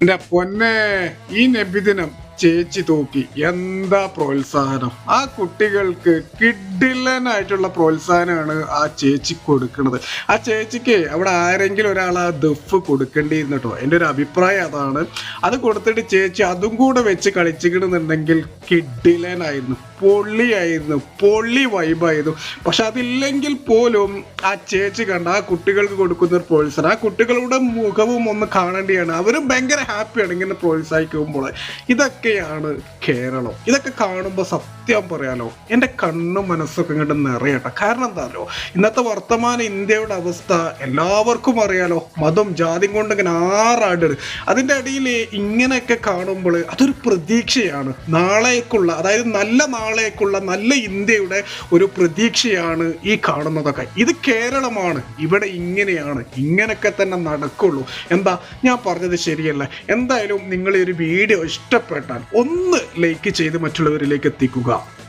എന്റെ പൊന്നെ ഈ നബിദിനം ചേച്ചി തൂക്കി. എന്താ പ്രോത്സാഹനം? ആ കുട്ടികൾക്ക് കിഡിലനായിട്ടുള്ള പ്രോത്സാഹനമാണ് ആ ചേച്ചി കൊടുക്കുന്നത് ആ ചേച്ചിക്ക് അവിടെ ആരെങ്കിലും ഒരാൾ ആ ദഫ് കൊടുക്കേണ്ടിയിരുന്നു കേട്ടോ എന്റെ ഒരു അഭിപ്രായം അതാണ്. അത് കൊടുത്തിട്ട് ചേച്ചി അതും കൂടെ വെച്ച് കളിച്ചിക്കണമെന്നുണ്ടെങ്കിൽ കിഡിലനായിരുന്നു പൊള്ളിയായിരുന്നു പൊള്ളി വൈബായിരുന്നു. പക്ഷെ അതില്ലെങ്കിൽ പോലും ആ ചേച്ചി കണ്ട ആ കുട്ടികൾക്ക് കൊടുക്കുന്ന ഒരു പ്രോത്സാഹനം ആ കുട്ടികളുടെ മുഖവും ഒന്ന് കാണേണ്ടിയാണ്. അവരും ഭയങ്കര ഹാപ്പിയാണ് ഇങ്ങനെ പ്രോത്സാഹിക്കുമ്പോൾ. ഇതൊക്കെയാണ് കേരളം. ഇതൊക്കെ കാണുമ്പോൾ സത്യം പറയാലോ എന്റെ കണ്ണും മനസ്സൊക്കെ ഇങ്ങോട്ട് നിറയട്ടെ. കാരണം എന്താണല്ലോ ഇന്നത്തെ വർത്തമാന ഇന്ത്യയുടെ അവസ്ഥ എല്ലാവർക്കും അറിയാലോ. മതം ജാതിയും കൊണ്ട് ഇങ്ങനെ ആറാടുന്നത് അതിന്റെ അടിയിൽ ഇങ്ങനെയൊക്കെ കാണുമ്പോൾ അതൊരു പ്രതീക്ഷയാണ്. നാളേക്കുള്ള അതായത് നല്ല നാളേക്കുള്ള നല്ല ഇന്ത്യയുടെ ഒരു പ്രതീക്ഷയാണ് ഈ കാണുന്നതൊക്കെ. ഇത് കേരളമാണ്. ഇവിടെ ഇങ്ങനെയാണ്. ഇങ്ങനെയൊക്കെ തന്നെ നടക്കുള്ളൂ. എന്താ? ഞാൻ പറഞ്ഞത് ശരിയല്ല. എന്തായാലും നിങ്ങൾ ഈ ഒരു വീഡിയോ ഇഷ്ടപ്പെട്ടാൽ ഒന്ന് ലൈക്ക് ചെയ്ത് മറ്റുള്ളവരിലേക്ക് എത്തിക്കുക.